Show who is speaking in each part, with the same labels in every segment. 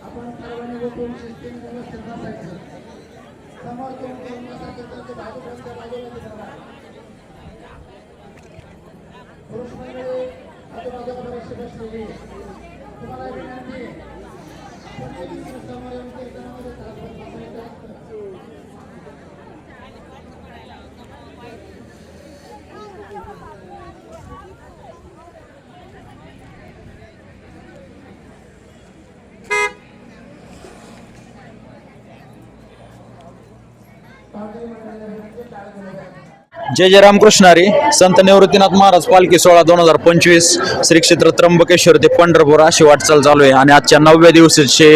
Speaker 1: आपण सर्वांनी उठून शिस्तीने व्यवस्थित बसायचं समोर तुम्ही दोन बसायचं तर ते बाजूकडच्या बाजूला दिसणार पुरुष मंडळी आजूबाजूला बरीचशी बसलेली आहे. तुम्हाला विनंती आहे आपण एकमेकांना समोर येऊन कीर्तनामध्ये तासभर बसायचं असतं
Speaker 2: जय जय रामकृष्णारी. संत निवृत्तीनाथ महाराज पालखी सोहळा दोन हजार पंचवीस श्री क्षेत्र त्र्यंबकेश्वर ते पंढरपूर अशी वाटचाल चालू आहे. आणि आजच्या नवव्या दिवसाचे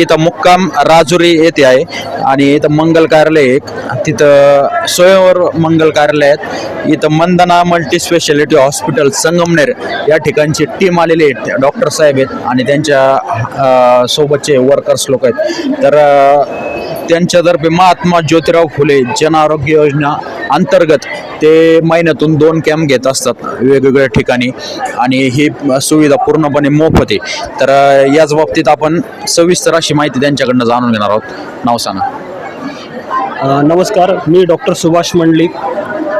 Speaker 2: इथं मुक्काम राजुरी येथे आहे. आणि इथं मंगल कार्यालय आहे एक. तिथं स्वयंवर मंगल कार्यालय आहेत. इथं Mandana multi speciality hospital Sangamner या ठिकाणची टीम आलेली आहे डॉक्टर साहेब आहेत आणि त्यांच्या सोबतचे वर्कर्स लोक आहेत. तर त्यांच्यातर्फे महात्मा ज्योतिराव फुले जन आरोग्य योजना अंतर्गत ते महिन्यातून दोन कॅम्प घेत असतात वेगवेगळ्या ठिकाणी. आणि ही सुविधा पूर्णपणे मोफत आहे. तर याच बाबतीत आपण सविस्तर अशी माहिती त्यांच्याकडनं जाणून घेणार आहोत. नाव सांगा.
Speaker 3: नमस्कार मी डॉक्टर सुभाष मंडलिक.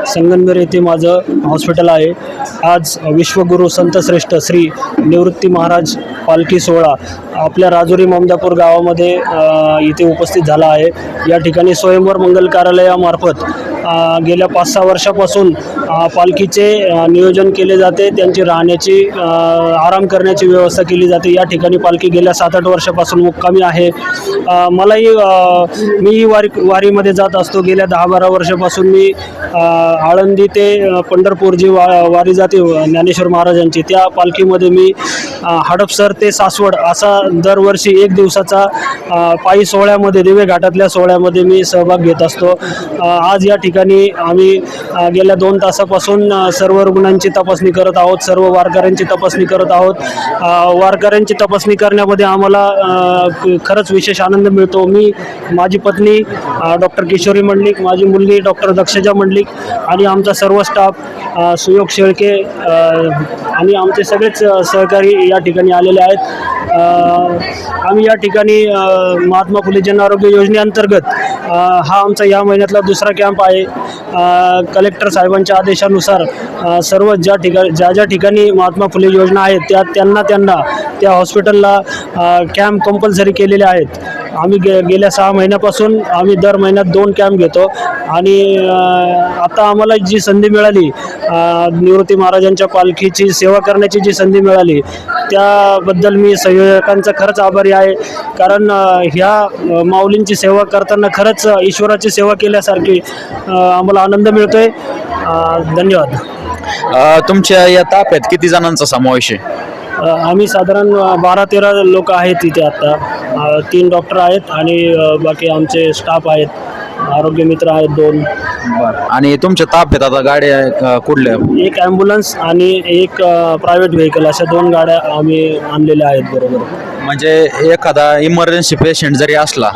Speaker 3: संगमनेर येथे माझं हॉस्पिटल आहे. आज विश्वगुरू संतश्रेष्ठ श्री निवृत्ती महाराज पालखी सोहळा आपल्या राजुरी ममदापूर गावामध्ये इथे उपस्थित झाला आहे. या ठिकाणी स्वयंवर मंगल कार्यालयामार्फत गेल्या पाच सहा वर्षापासून पालखीचे नियोजन केले जाते. त्यांची राहण्याची आराम करण्याची व्यवस्था केली जाते. या ठिकाणी पालखी गेल्या सात आठ वर्षापासून मुक्कामी आहे. मलाही मीही वारी वारीमध्ये जात असतो. गेल्या दहा बारा वर्षापासून मी आळंदी ते पंढरपूर जी वा वारी जाते ज्ञानेश्वर महाराजांची त्या पालखीमध्ये मी हडपसर ते सासवड असा दरवर्षी एक दिवसाचा पायी सोहळ्यामध्ये दिवे घाटातल्या सोहळ्यामध्ये मी सहभाग घेत असतो. आज या ठिकाणी ठिकाणी आम्ही गेल्या दोन तासापासून सर्व रुग्णांची तपासणी करत आहोत सर्व वारकऱ्यांची तपासणी करत आहोत. वारकऱ्यांची तपासणी करण्यामध्ये आम्हाला खरंच विशेष आनंद मिळतो. मी माझी पत्नी डॉक्टर किशोरी मंडलिक माझी मुलगी डॉक्टर दक्षजा मंडलिक आणि आमचा सर्व स्टाफ सुयोग शेळके आणि आमचे सगळेच सहकारी या ठिकाणी आलेले आहेत. आम्ही या ठिकाणी महात्मा फुले जन आरोग्य योजनेअंतर्गत हा आमचा या महिन्यातला दुसरा कॅम्प आहे. कलेक्टर साहेबांच्या आदेशानुसार सर्व ज्या ठिकाणी ज्या ज्या ठिकाणी महात्मा फुले योजना आहेत त्या त्यांना त्यांना त्या हॉस्पिटलला कॅम्प कंपल्सरी केलेले आहेत. आम्ही गे गेल्या सहा महिन्यापासून आम्ही दर महिन्यात दोन कॅम्प घेतो. आणि आता आम्हाला जी संधी मिळाली निवृत्ती महाराजांच्या पालखीची सेवा करण्याची जी संधी मिळाली त्याबद्दल मी संयोजकांचा खरंच आभारी आहे. कारण ह्या माऊलींची सेवा करताना खरंच ईश्वराची सेवा केल्यासारखी आम्हाला आनंद मिळतोय. आहे धन्यवाद.
Speaker 2: तुमच्या या ताफ्यात किती जणांचा समावेश आहे?
Speaker 3: आम्ही साधारण बारा तेरा लोक आहेत तिथे आत्ता तीन डॉक्टर आहेत आणि बाकी आमचे स्टाफ आहेत. आरोग्य मित्र आहेत दोन.
Speaker 2: आणि तुमच्या ताफ्यात आता गाड्या कुठल्या?
Speaker 3: एक ॲम्ब्युलन्स आणि एक प्रायव्हेट व्हेकल अशा दोन गाड्या आम्ही आणलेल्या आहेत बरोबर.
Speaker 2: म्हणजे एखादा इमर्जन्सी पेशंट जरी असला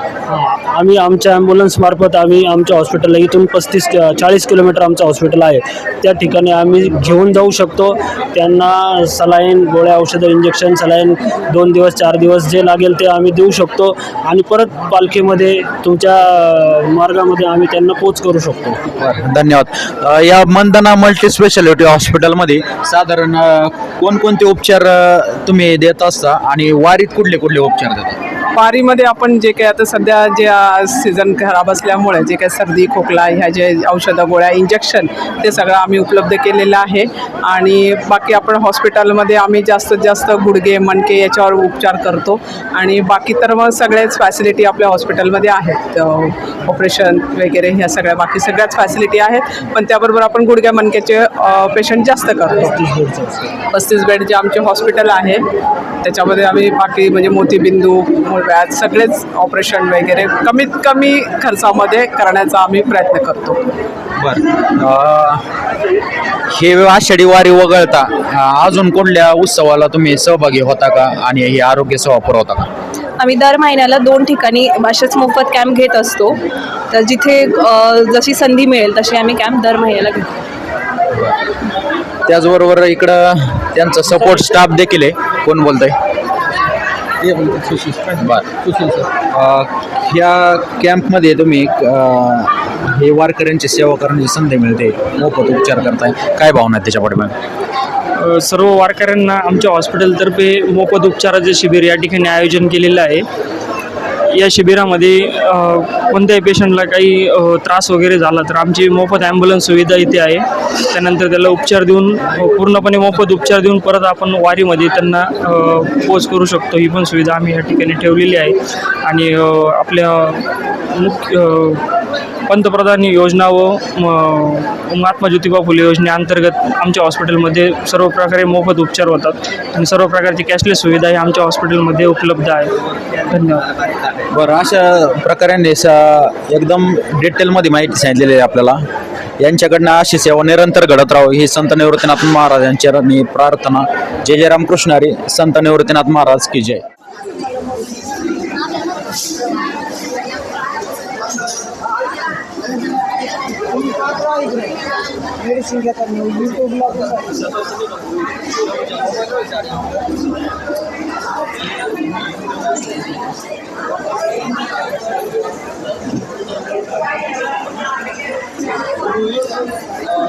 Speaker 3: आम्ही आमच्या ॲम्ब्युलन्समार्फत आम्ही आमच्या हॉस्पिटलला इथून पस्तीस चाळीस किलोमीटर आमचं हॉस्पिटल आहे. त्या ठिकाणी आम्ही घेऊन जाऊ शकतो. त्यांना सलाईन गोळ्या औषधं इंजेक्शन सलाईन दोन दिवस चार दिवस जे लागेल ते आम्ही देऊ शकतो. आणि परत पालखीमध्ये तुमच्या मार्गामध्ये आम्ही त्यांना पोच करू शकतो.
Speaker 2: धन्यवाद. या मंदना मल्टी स्पेशालिटी हॉस्पिटलमध्ये साधारण कोणकोणते उपचार तुम्ही देत असता आणि वारीत कुठले कुठले उपचार देतात
Speaker 4: पारीमध्ये आपण जे काही आता सध्या जे सीझन खराब असल्यामुळे जे काही सर्दी खोकला ह्या जे औषधं गोळ्या इंजेक्शन ते सगळं आम्ही उपलब्ध केलेलं आहे. आणि बाकी आपण हॉस्पिटलमध्ये आम्ही जास्तीत जास्त गुडघे मणके याच्यावर उपचार करतो. आणि बाकी तर मग सगळ्याच फॅसिलिटी आपल्या हॉस्पिटलमध्ये आहेत. ऑपरेशन वगैरे ह्या सगळ्या बाकी सगळ्याच फॅसिलिटी आहेत. पण त्याबरोबर आपण गुडघ्या मणक्याचे पेशंट जास्त करतो. पस्तीस बेडचे आमचे हॉस्पिटल आहे. त्याच्यामध्ये आम्ही बाकी म्हणजे मोतीबिंदू मूळव्याध सगळेच ऑपरेशन वगैरे कमीत कमी खर्चामध्ये करण्याचा आम्ही प्रयत्न करतो.
Speaker 2: बर. हे आषाढी वारी वगळता अजून कुठल्या उत्सवाला तुम्ही सहभागी होता का आणि ही आरोग्य सेवा पुरवता का?
Speaker 5: आम्ही दर महिन्याला दोन ठिकाणी असेच मोफत कॅम्प घेत असतो. तर जिथे जशी संधी मिळेल तशी आम्ही कॅम्प दर महिन्याला घेतो.
Speaker 2: त्याचबरोबर इकडं त्यांचा सपोर्ट स्टाफ देखील आहे. कोण बोलतंय? बर. ह्या कॅम्पमध्ये तुम्ही अ, हे वारकऱ्यांची सेवा करण्याची संधी मिळते. मोफत उपचार करताय. काय भावना आहेत त्याच्या पाठीमागे
Speaker 6: अ, सर्व वारकऱ्यांना आमच्या हॉस्पिटलतर्फे मोफत उपचाराचे शिबिर या ठिकाणी आयोजन केलेलं आहे. या शिबिरामध्ये कोणत्याही पेशंटला काही त्रास वगैरे झाला तर आमची मोफत ॲम्ब्युलन्स सुविधा इथे आहे. त्यानंतर त्याला उपचार देऊन पूर्णपणे मोफत उपचार देऊन परत आपण वारीमध्ये त्यांना पोच करू शकतो. ही पण सुविधा आम्ही या ठिकाणी ठेवलेली आहे. आणि आपल्या मुख्य पंतप्रधान योजना व महात्मा ज्योतिबा फुले योजनेअंतर्गत आमच्या हॉस्पिटलमध्ये सर्व प्रकारे मोफत उपचार होतात. आणि सर्व प्रकारची कॅशलेस सुविधा ही आमच्या हॉस्पिटलमध्ये उपलब्ध आहे. धन्यवाद.
Speaker 2: बरं अशा प्रकारे स एकदम डिटेलमध्ये माहिती सांगितलेली आहे आपल्याला. यांच्याकडनं अशी सेवा निरंतर घडत राहावं ही संत निवृत्तीनाथ महाराज यांच्या प्रार्थना. जय जय रामकृष्ण हरी. संत निवृत्तीनाथ महाराज की जय. singkatannya YouTube lah bisa.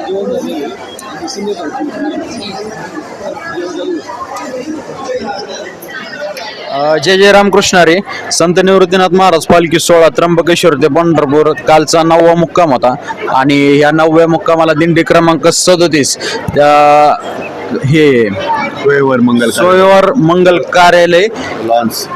Speaker 2: Terima kasih. जय जय रामकृष्ण हरी संत निवृत्तीनाथ महाराज पालखी सोळा त्र्यंबकेश्वर ते पंढरपूर कालचा नववा मुक्काम होता. आणि या नवव्या मुक्कामाला दिंडी क्रमांक सदोतीस त्या हे
Speaker 7: सोयवर मंगल
Speaker 2: सोयवर मंगल कार्यालय.
Speaker 7: लॉन्स.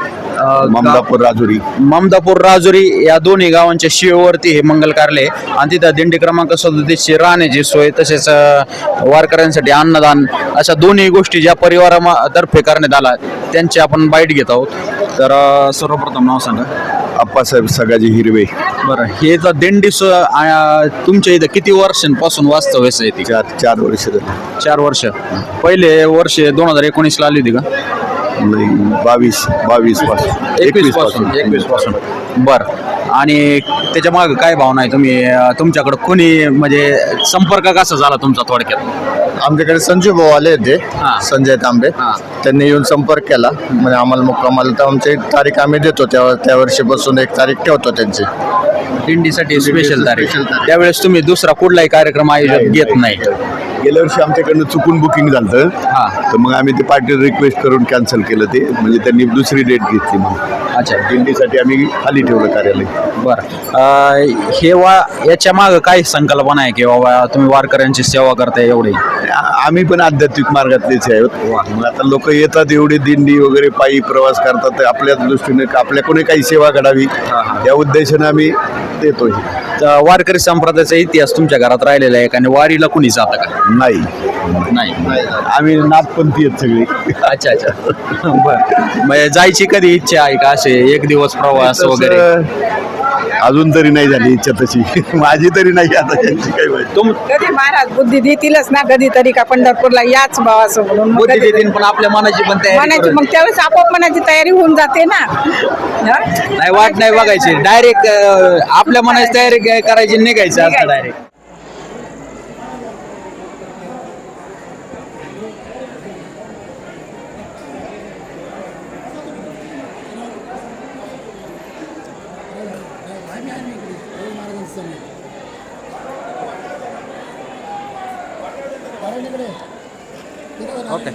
Speaker 7: ममदापूर राजुरी.
Speaker 2: ममदापूर राजुरी या दोन्ही गावांच्या शिवेवरती हे मंगल कार्यालय. आणि तिथं दिंडी क्रमांक सदतीसची राहण्याची सोय तसेच वारकऱ्यांसाठी अन्नदान अशा दोन्ही गोष्टी ज्या परिवारातर्फे करण्यात आला त्यांची आपण बाईट घेत आहोत. तर सर्वप्रथम नाव सांगा.
Speaker 7: आप्पासाहेब सगाजी हिरवे.
Speaker 2: बरं हे जर दिंडी तुमच्या इथं किती वर्षांपासून वास्तव्यस आहे ती?
Speaker 7: चार चार वर्ष.
Speaker 2: चार वर्ष. पहिले वर्ष दोन हजार एकोणीसला आली होती का?
Speaker 7: बावीस
Speaker 2: बावीसपासून एकवीसपासून एकवीसपासून. बर. आणि त्याच्यामागे काय भावना आहे तुम्ही? तुमच्याकडे कोणी म्हणजे संपर्क कसा झाला तुमचा थोडक्यात?
Speaker 7: आमच्याकडे संजू भाऊ आले होते
Speaker 2: हा.
Speaker 7: संजय तांबे. त्यांनी येऊन संपर्क केला. म्हणजे आम्हाला मुक्कामाला तर आमची एक तारीख आम्ही देतो त्या त्या वर्षीपासून एक तारीख ठेवतो त्यांची.
Speaker 2: दिंडीसाठी स्पेशल तारीख. त्यावेळेस तुम्ही दुसरा कुठलाही कार्यक्रम आयोजन घेत नाही.
Speaker 7: गेल्या वर्षी आमच्याकडनं चुकून बुकिंग झालं.
Speaker 2: हा.
Speaker 7: तर मग आम्ही ते पार्टी रिक्वेस्ट करून कॅन्सल केलं ते. म्हणजे त्यांनी दुसरी डेट घेतली मग
Speaker 2: अच्छा.
Speaker 7: दिंडीसाठी आम्ही खाली ठेवलं कार्यालय.
Speaker 2: बरं. अं, हे वा याच्या मागं काय संकल्पना आहे की बाबा तुम्ही वारकऱ्यांची सेवा करताय एवढी?
Speaker 7: आ- आम्ही पण आध्यात्मिक मार्गातलेच आहोत मग आता लोक येतात एवढी दिंडी वगैरे पायी प्रवास करतात तर आपल्या दृष्टीने आपल्याकडून काही सेवा घडावी या उद्देशाने आम्ही देतो हे.
Speaker 2: तर वारकरी संप्रदायाचा इतिहास तुमच्या घरात राहिलेला आहे आणि वारीला कुणी जातं का?
Speaker 7: नाही.
Speaker 2: नाही.
Speaker 7: आम्ही नाथपंथी आहेत सगळे.
Speaker 2: अच्छा अच्छा. बर. म्हणजे जायची कधी इच्छा आहे का असे एक दिवस प्रवास वगैरे.
Speaker 7: अजून तरी नाही झाली इच्छा तशी. माझी तरी नाही आता यांची काही माहिती.
Speaker 2: तुम
Speaker 8: कधी महाराज बुद्धी देतीलच ना कधीतरी का पंढरपूरला याच भावाचं म्हणून. मग
Speaker 2: बुद्धी
Speaker 8: कधी-
Speaker 2: देतील पण आपल्या मनाची पण तयारी
Speaker 8: मनाची
Speaker 2: करून.
Speaker 8: मग त्यावेळेस आपोआप मनाची तयारी होऊन जाते ना. हा?
Speaker 2: नाही वाट नाही बघायची. डायरेक्ट आपल्या मनाची तयारी करायची निघायचं असं डायरेक्ट തന്നെ. ഓക്കെ.